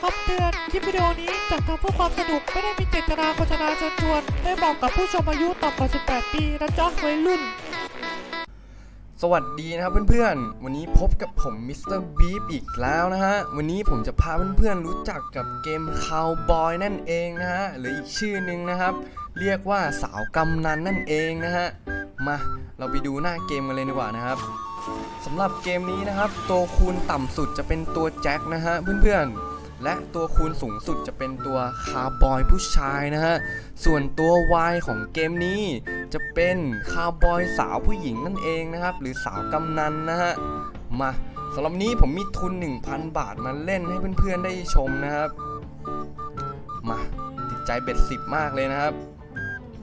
คำเตือน คลิปวิดีโอนี้จัดทำเพื่อความสนุก ไม่ได้มีเจตนาโฆษณาเชิญชวนไม่เหมาะกับผู้ชมอายุต่ำกว่า 18 ปีนะจ๊ะวัยรุ่น สวัสดีนะครับเพื่อนๆ วันนี้พบกับผมมิสเตอร์บีฟอีกแล้วนะฮะ วันนี้ผมจะพาเพื่อนๆ รู้จักกับเกมคาวบอยนั่นเองนะฮะ หรืออีกชื่อนึงนะครับ เรียกว่าสาวกำนันนั่นเองนะฮะ มาเราไปดูหน้าเกมกันเลยดีกว่านะครับสำหรับเกมนี้นะครับ ตัวคูณต่ำสุดจะเป็นตัวแจ็คนะฮะเพื่อนๆ และตัวคูณสูงสุดจะเป็นตัวคาร์บอยผู้ชายนะฮะ ส่วนตัว Y ของเกมนี้ จะเป็นคาวบอยสาวผู้หญิงนั่นเองนะครับ หรือสาวกำนันนะฮะ มาสำหรับนี้ผมมีทุน 1,000 บาทมาเล่นให้เพื่อนๆได้ชมนะครับ มาติดใจเบ็ดสิบมากเลยนะครับ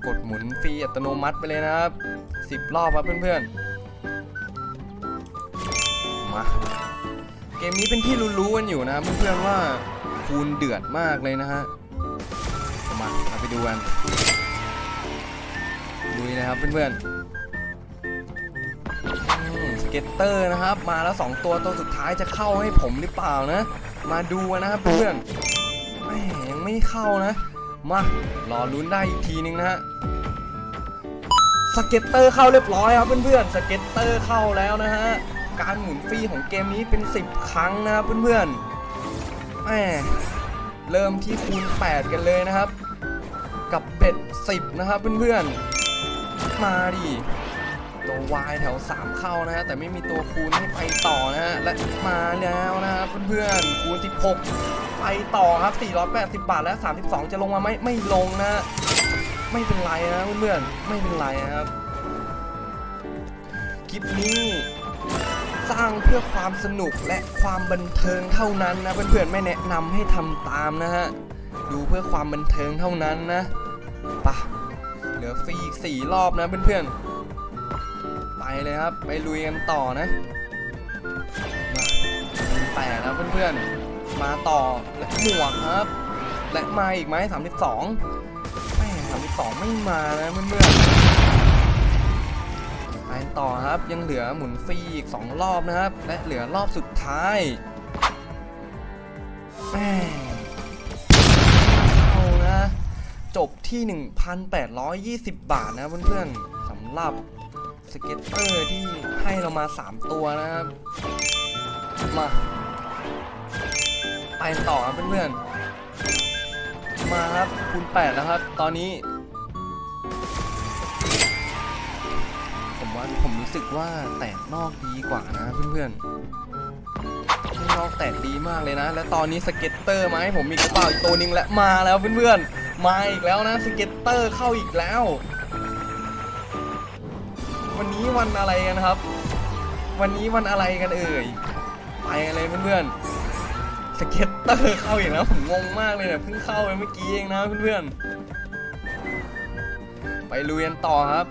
กดหมุนฟรีอัตโนมัติไปเลยนะครับ10รอบครับเพื่อนๆ มา เกมนี้เป็นที่รู้ๆกันอยู่นะเพื่อนๆว่าคูณเดือดมากเลยนะฮะมาเราไปดูกันดูนะครับเพื่อนๆสเก็ตเตอร์นะครับ มาแล้ว 2 ตัวตัวสุดท้ายจะเข้าให้ผมหรือเปล่านะ มาดูนะครับเพื่อนแหมยังไม่เข้านะ มารอลุ้นได้อีกทีนึงนะฮะสเก็ตเตอร์เข้าเรียบร้อยครับเพื่อนๆสเก็ตเตอร์เข้าแล้วนะฮะ การหมุนฟรีของเกมนี้เป็น 10 ครั้งนะครับเพื่อนๆแหมเริ่มที่คูณ 8 กันเลยนะครับ กับเบ็ด 10 นะครับเพื่อนๆ มาดิตัว Y แถว 3 เข้านะฮะแต่ไม่มีตัวคูณให้ไปต่อนะฮะและมาแล้วนะครับเพื่อนๆคูณ 16 ไปต่อครับ 480 บาทและ 32 จะลงมาไหมไม่ลงนะฮะไม่เป็นไรนะเพื่อนๆไม่เป็นไรนะครับคลิปนี้ สร้างเพื่อความสนุกและความบันเทิงเท่านั้นนะเพื่อนๆไม่แนะนำให้ทำตามนะฮะดูเพื่อความบันเทิงเท่านั้นนะปะเหลือฟรีอีกสี่รอบนะเพื่อนๆไปเลยครับ ไปลุยกันต่อนะมาแปดนะเพื่อนๆมาต่อและหมวกครับ และมาอีกไหมสามสิบสองไม่สามสิบสองไม่มานะเพื่อนๆ ไปต่อครับ ยังเหลือหมุนฟรีอีก 2 รอบนะครับ และเหลือรอบสุดท้ายแม่เอานะ จบที่ 1,820 บาทนะเพื่อนๆสำหรับสเก็ตเตอร์ที่ให้เรามา 3 ตัวนะครับ มา ไปต่อครับเพื่อนๆ มาครับคูณ8แล้วครับ ตอนนี้ ว่าผมรู้สึกว่าแตกนอกดีกว่านะเพื่อนๆข้างนอกแตกดีมากเลยนะ และตอนนี้สเก็ตเตอร์มาให้ผมอีกกระเป๋าอีกตัวนึงและมาแล้วเพื่อนๆมาอีกแล้วนะสเก็ตเตอร์เข้าอีกแล้ว วันนี้วันอะไรกันครับ วันนี้วันอะไรกันเอ่ยไปกันเลยเพื่อนๆสเก็ตเตอร์เข้าอีกแล้วผมงงมากเลยเนี่ยเพิ่งเข้าไปเมื่อกี้เองนะเพื่อนๆไปลุยกันต่อครับ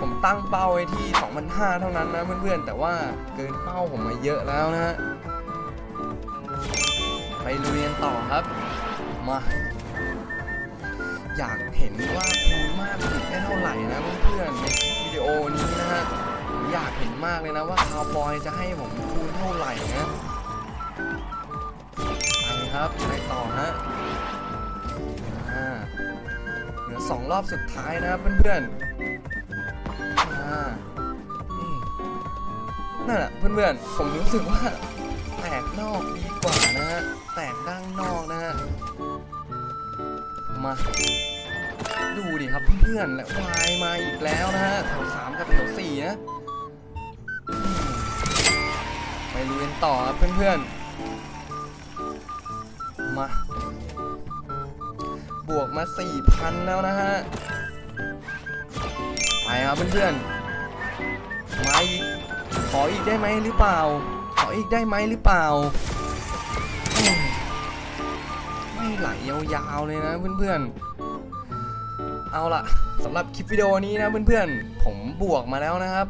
ผมตั้งเป้าไว้ที่ 2,500 เท่านั้นนะเพื่อนๆ แต่ว่าเกินเป้าผมมาเยอะแล้วนะฮะ ไปลุยกันต่อครับ มา อยากเห็นว่าคูมากสุดได้เท่าไหร่นะเพื่อนๆ ในคลิปวิดีโอนี้นะฮะอยากเห็นมากเลยนะว่าคาวบอยจะให้ผมคูณเท่าไหร่นะไปครับไปต่อฮะเหลือสองรอบสุดท้ายนะเพื่อนๆ นั่นแหละเพื่อนๆ ผมรู้สึกว่า แตกนอกดีกว่านะฮะ แตกด้านนอกนะฮะ มา ดูดิครับเพื่อนๆและวายมาอีกแล้วนะฮะ แถวสามกับแถวสี่นะอืมไปลุยกันต่อครับเพื่อนๆ มา บวกมา4,000แล้วนะฮะ ไปครับเพื่อนๆ มาอีก ขออีกได้ไหมหรือเปล่า ขออีกได้ไหมหรือเปล่า ไม่ไหลยาวๆเลยนะเพื่อนๆ เอาล่ะสำหรับคลิปวิดีโอนี้นะเพื่อนๆ ผมบวกมาแล้วนะครับ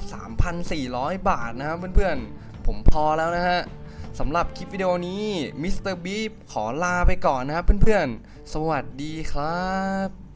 3,400 บาทนะครับเพื่อนๆ ผมพอแล้วนะฮะสำหรับคลิปวิดีโอนี้มิสเตอร์บีขอลาไปก่อนนะครับเพื่อนๆ สวัสดีครับ